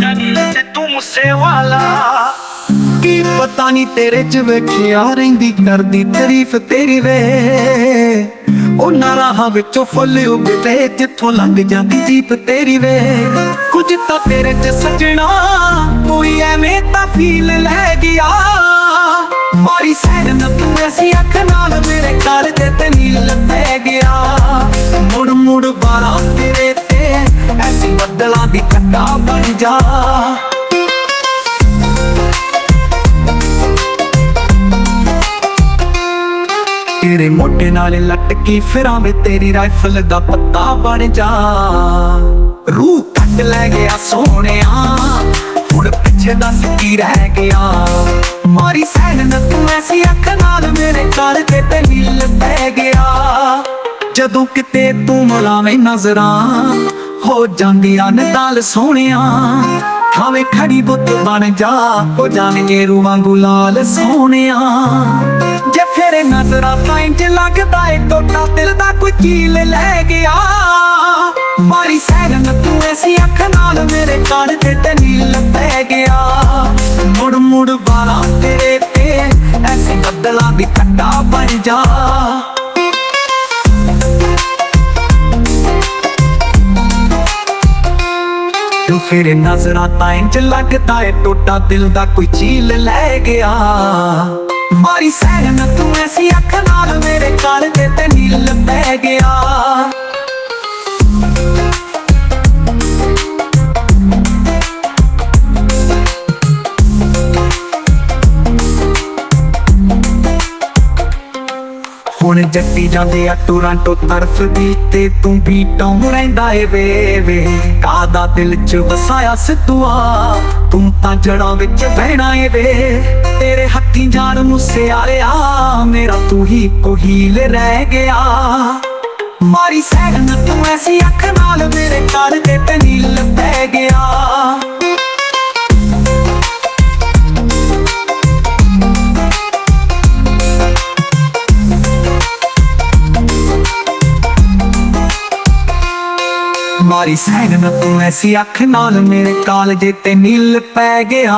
ਜਾਨੀ ਤੇ ਤੂੰ ਮੁਸੇ ਵਾਲਾ। ਕੀ ਪਤਾ ਨਹੀਂ ਤੇਰੇ ਚ ਵੇਖਿਆ ਰਹਿੰਦੀ ਕਰਦੀ ਤਾਰੀਫ ਤੇਰੀ ਵੇ। ਉਹਨਾਂ ਰਾਹਾਂ ਵਿੱਚੋਂ ਫੁੱਲ ਉੱਗਦੇ, ਜਿੱਥੋਂ ਲੰਘ ਜਾਂਦੀ ਜੀਪ ਤੇਰੀ ਵੇ। ਕੁਝ ਤਾਂ ਤੇਰੇ ਚ ਸਜਣਾ, ਕੋਈ ਐਵੇਂ ਤਾਂ ਫੀਲ ਲੈ ਗਿਆ। ਮਾਰੀ ਸੈਨ ਜਾ। ਤੇਰੇ ਮੋਢੇ ਨਾਲ ਲਟਕੀ ਫਿਰਾਂ ਵੇ ਤੇਰੀ ਰਾਈਫਲ ਦਾ ਪੱਤਾ ਬਣ ਜਾ। ਰੂਹ ਕੱਟ ਲੈ ਗਿਆ ਸੋਹਣਿਆ, ਹੁਣ ਪਿੱਛੇ ਦੱਸ ਕੀ ਰਹਿ ਗਿਆ। ਮਾਰੀ ਸੈਨ ਨਾ ਤੂੰ ਐਸੀ ਅੱਖ ਨਾਲ ਮੇਰੇ ਘਰ ਤੇ ਤੇ ਨੀਲ ਪੈ ਗਿਆ। ਜਦੋਂ ਕਿਤੇ ਤੂੰ ਮਲਾਵੇਂ ਨਜ਼ਰਾਂ ਹੋ ਜਾਂਦੀਆਂ ਨੇ ਦਾਲ ਸੋਹਣਿਆ। ਖਾਵੇ ਖੜੀ ਬੁੱਤ ਬਣ ਜਾ, ਹੋ ਜਾਣਗੇ ਰੂਹਾਂ ਗੁਲਾਲ ਸੋਹਣਿਆ। ਜੇ ਫੇਰੇ ਨਜ਼ਰਾਂ ਤਾਂ ਇੰਜ ਲੱਗਦਾ ਏ ਟੋਟਾ ਦਿਲ ਦਾ ਕੋਈ ਕੀਲ ਲੈ ਗਿਆ। ਮਾਰੀ ਸੈਰਨ ਤੂੰ ਐਸੀ ਅੱਖ ਨਾਲ ਮੇਰੇ ਕੰਨ ਤੇ ਤੇ ਪੈ ਗਿਆ। ਮੁੜ ਤੂੰ ਫੇਰੇ ਨਜ਼ਰਾਂ ਤਾਂ ਇੰਜ ਲੱਗਦਾ ਏ, ਟੋਟਾ ਦਿਲ ਦਾ ਕੋਈ ਚੀਲ ਲੈ ਗਿਆ। ਮਾਰੀ ਸੈਨ ਤੂੰ ਐਸੀ ਅੱਖ ਨਾਲ ਮੇਰੇ ਕੰਨ ਤੇ ਤੇ ਨੀਲ ਪੈ ਗਿਆ। ਹੁਣ ਜੱਟੀ ਜਾਂਦੇ ਆ ਟੋਰਾਂਟੋ ਤਰਫ ਦੀ ਤੇ ਤੂੰ ਵੀ ਟੌਂ ਰਹਿੰਦਾ ਏ ਵੇ ਵੇ। ਕਾਦਾ ਦਿਲ ਚ ਵਸਾਇਆ ਸਿੱਧੂਆ? ਤੂੰ ਤਾਂ ਜੜਾਂ ਵਿੱਚ ਬਹਿਣਾ ਏ ਵੇ। ਤੇਰੇ ਹੱਥੀਂ ਜਾਨ ਮੁੱਸੇ ਆਲਿਆ ਮੇਰਾ ਤੂੰ ਹੀ ਕੋਹੀਲ ਰਹਿ ਗਿਆ। ਮਾਰੀ ਸੈਨ ਤੂੰ ਐਸੀ ਅੱਖ ਨਾਲ, ਮੇਰੇ ਕੰਨ ਤੇ ਤੇ ਪੈ ਗਿਆ। ਮਾਰੀ ਸੈਨ ਤੂੰ ਐਸੀ ਅੱਖ ਨਾਲ ਮੇਰੇ ਕਾਲਜੇ ਤੇ ਨੀਲ ਪੈ ਗਿਆ।